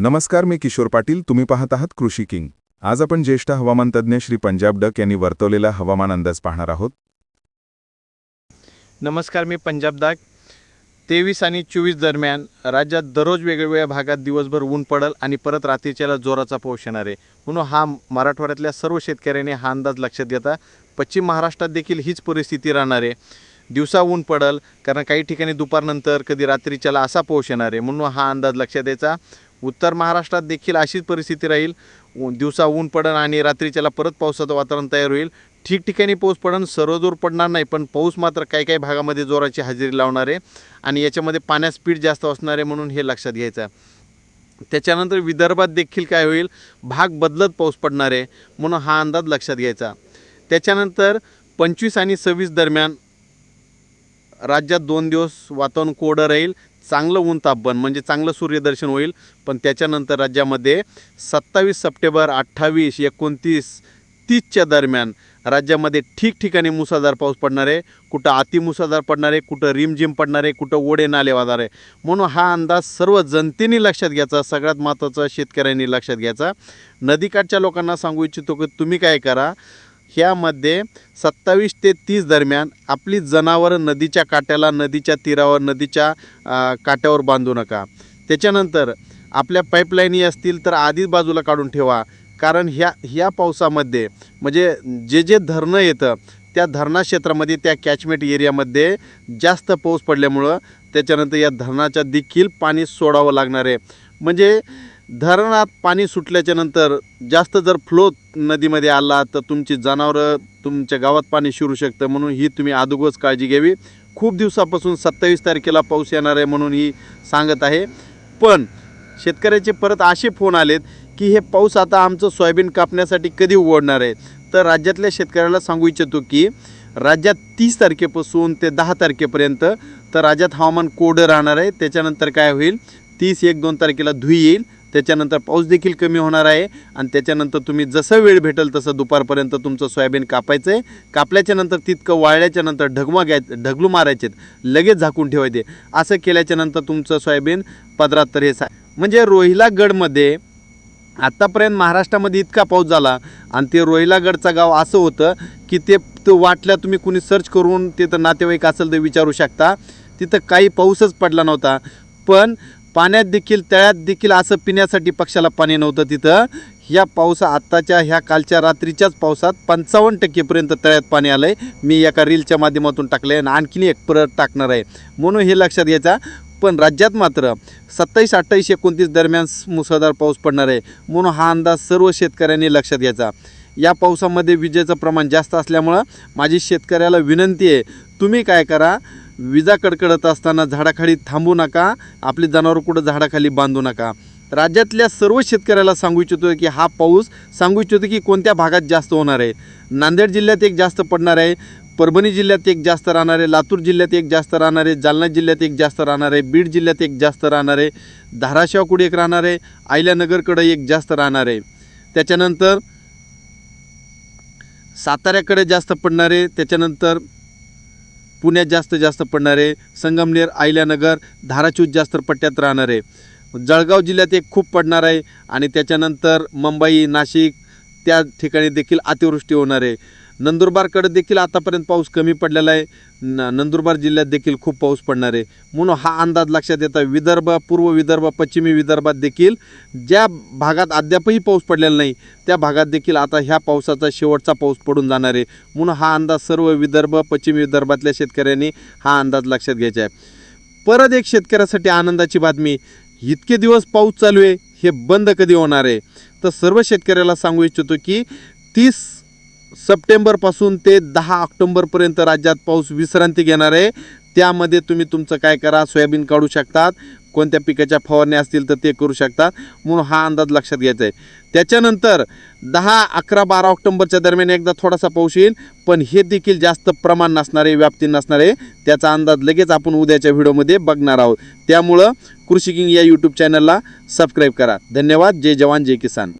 नमस्कार मी किशोर पाटील. तुम्ही पाहत आहात कृषी किंग. आज आपण ज्येष्ठ हवामान तज्ज्ञ श्री पंजाब डक यांनी वर्तवलेला हवामान अंदाज पाहणार आहोत. नमस्कार मी पंजाब डाक. तेवीस आणि चोवीस दरम्यान राज्यात दररोज वेगवेगळ्या भागात दिवसभर ऊन पडल आणि परत रात्रीच्याला जोराचा पाऊस येणार आहे. म्हणून हा मराठवाड्यातल्या सर्व शेतकऱ्यांनी हा अंदाज लक्षात घेता. पश्चिम महाराष्ट्रात देखील हीच परिस्थिती राहणार आहे. दिवसा ऊन पडल कारण काही ठिकाणी दुपारनंतर कधी रात्रीच्याला असा पाऊस येणार आहे. म्हणून हा अंदाज लक्षात द्यायचा. उत्तर महाराष्ट्रात देखील अशीच परिस्थिती राहील. दिवसा ऊन पडन आणि रात्रीच्याला परत पावसाचं वातावरण तयार होईल. ठिकठिकाणी पाऊस पडन सर्वदूर पडणार नाही पण पाऊस मात्र काही काही भागामध्ये जोराची हजेरी लावणार आहे आणि याच्यामध्ये पाण्यात स्पीड जास्त असणार आहे म्हणून हे लक्षात घ्यायचं आहे. त्याच्यानंतर विदर्भात देखील काय होईल? भाग बदलत पाऊस पडणार आहे म्हणून हा अंदाज लक्षात घ्यायचा त्याच्यानंतर पंचवीस आणि सव्वीस दरम्यान राज्यात दोन दिवस वातावरण कोरडं राहील. चांगलं ऊन तापमान म्हणजे चांगलं सूर्यदर्शन होईल. पण त्याच्यानंतर राज्यामध्ये सत्तावीस सप्टेंबर अठ्ठावीस एकोणतीस तीसच्या दरम्यान राज्यामध्ये ठिकठिकाणी मुसळधार पाऊस पडणार आहे. कुठं अतिमुसळधार पडणार आहे कुठं रिमझिम पडणार आहे कुठं ओढे नाले वाहणार आहे. म्हणून हा अंदाज सर्व जनतेने लक्षात घ्यायचा सगळ्यात महत्त्वाचा शेतकऱ्यांनी लक्षात घ्यायचा. नदीकाठच्या लोकांना सांगू इच्छितो की तुम्ही काय करा ह्यामध्ये सत्तावीस ते तीस दरम्यान आपली जनावरं नदीच्या काट्याला नदीच्या तीरावर नदीच्या काट्यावर बांधू नका. त्याच्यानंतर आपल्या पाईपलाईनी असतील तर आधीच बाजूला काढून ठेवा. कारण ह्या ह्या पावसामध्ये म्हणजे जे जे धरणं येतं त्या धरणा क्षेत्रामध्ये त्या कॅचमेंट एरियामध्ये जास्त पाऊस पडल्यामुळं त्याच्यानंतर या धरणाच्या देखील पाणी सोडावं लागणार आहे. म्हणजे धरणात पाणी सुटल्याच्या नंतर जास्त जर फ्लो नदीमध्ये आला तर तुमची जनावरं तुमच्या गावात पाणी शिरू शकतं म्हणून ही तुम्ही अगोदरच काळजी घ्यावी. खूप दिवसापासून सत्तावीस तारखेला पाऊस येणार आहे म्हणून ही सांगत आहे. पण शेतकऱ्याचे परत असे फोन आलेत की हे पाऊस आता आमचं सोयाबीन कापण्यासाठी कधी उघडणार आहे? तर राज्यातल्या शेतकऱ्याला सांगू इच्छितो की राज्यात तीस तारखेपासून ते दहा तारखेपर्यंत तर राज्यात हवामान कोरडं राहणार आहे. त्याच्यानंतर काय होईल? तीस एक दोन तारखेला धुई येईल. त्याच्यानंतर पाऊस देखील कमी होणार आहे आणि त्याच्यानंतर तुम्ही जसं वेळ भेटेल तसं दुपारपर्यंत तुमचं सोयाबीन कापायचं आहे. कापल्याच्या नंतर तितकं वाळल्याच्या नंतर ढगमा घ्याय ढगलू मारायचे लगेच झाकून ठेवायचे असं केल्याच्यानंतर तुमचं सोयाबीन पदरात तर हे सा म्हणजे रोहिलागडमध्ये आत्तापर्यंत महाराष्ट्रामध्ये इतका पाऊस झाला आणि ते रोहिलागडचा गाव असं होतं की ते वाटल्या तुम्ही कुणी सर्च करून तिथं नातेवाईक असेल तर विचारू शकता. तिथं काही पाऊसच पडला नव्हता. पण पाण्यात देखील तळ्यात देखील असं पिण्यासाठी पक्षाला पाणी नव्हतं तिथं. ह्या पावसा आत्ताच्या ह्या कालच्या रात्रीच्याच पावसात पंचावन्न टक्केपर्यंत तळ्यात पाणी आलं आहे मी एका रीलच्या माध्यमातून टाकलं आहे आणि आणखीन एक परत टाकणार आहे. म्हणून हे लक्षात घ्यायचा पण राज्यात मात्र सत्तावीस अठ्ठावीस एकोणतीस दरम्यान मुसळधार पाऊस पडणार आहे. म्हणून हा अंदाज सर्व शेतकऱ्यांनी लक्षात घ्यायचा. या पावसामध्ये विजेचं प्रमाण जास्त असल्यामुळं माझी शेतकऱ्याला विनंती आहे तुम्ही काय करा विजा कडकडत असताना झाडाखाली थांबू नका आपली जनावरं कुठं झाडाखाली बांधू नका. राज्यातल्या सर्व शेतकऱ्याला सांगू इच्छितो की हा पाऊस सांगू इच्छितो की कोणत्या भागात जास्त होणार आहे. नांदेड जिल्ह्यात एक जास्त पडणार आहे परभणी जिल्ह्यात एक जास्त राहणार आहे लातूर जिल्ह्यात एक जास्त राहणार आहे जालना जिल्ह्यात एक जास्त राहणार आहे बीड जिल्ह्यात एक जास्त राहणार आहे धाराशिवकडे एक राहणार आहे आयल्यानगरकडं एक जास्त राहणार आहे. त्याच्यानंतर साताऱ्याकडे जास्त पडणार आहे त्याच्यानंतर पुण्यात जास्त जास्त पडणार आहे संगमनेर आयल्यानगर धाराशिव जास्त पट्ट्यात राहणार. आहे जळगाव जिल्ह्यात एक खूप पडणार आहे आणि त्याच्यानंतर मुंबई नाशिक त्या ठिकाणी देखील अतिवृष्टी होणार आहे. नंदुरबारकडे देखील आतापर्यंत पाऊस कमी पडलेला आहे. न नंदुरबार जिल्ह्यात देखील खूप पाऊस पडणार आहे. म्हणून हा अंदाज लक्षात येता विदर्भ पूर्व विदर्भ पश्चिमी विदर्भात देखील ज्या भागात अद्यापही पाऊस पडलेला नाही त्या भागात देखील आता ह्या पावसाचा शेवटचा पाऊस पडून जाणार आहे. म्हणून हा अंदाज सर्व विदर्भ पश्चिमी विदर्भातल्या शेतकऱ्यांनी हा अंदाज लक्षात घ्यायचा आहे. परत एक शेतकऱ्यासाठी आनंदाची बातमी इतके दिवस पाऊस चालू आहे हे बंद कधी होणार आहे? तर सर्व शेतकऱ्याला सांगू इच्छितो की तीस सप्टेंबरपासून ते दहा ऑक्टोंबरपर्यंत राज्यात पाऊस विश्रांती घेणार आहे. त्यामध्ये तुम्ही तुमचं काय करा सोयाबीन काढू शकतात. कोणत्या पिकाच्या फवारण्या असतील तर ते करू शकतात. म्हणून हा अंदाज लक्षात घ्यायचा आहे. त्याच्यानंतर दहा अकरा बारा ऑक्टोंबरच्या दरम्यान एकदा थोडासा पाऊस येईल पण हे देखील जास्त प्रमाण नसणारे व्याप्ती नसणारे त्याचा अंदाज लगेच आपण उद्याच्या व्हिडिओमध्ये बघणार आहोत. त्यामुळं कृषी किंग या यूट्यूब चॅनलला सबस्क्राईब करा. धन्यवाद. जय जवान जय किसान.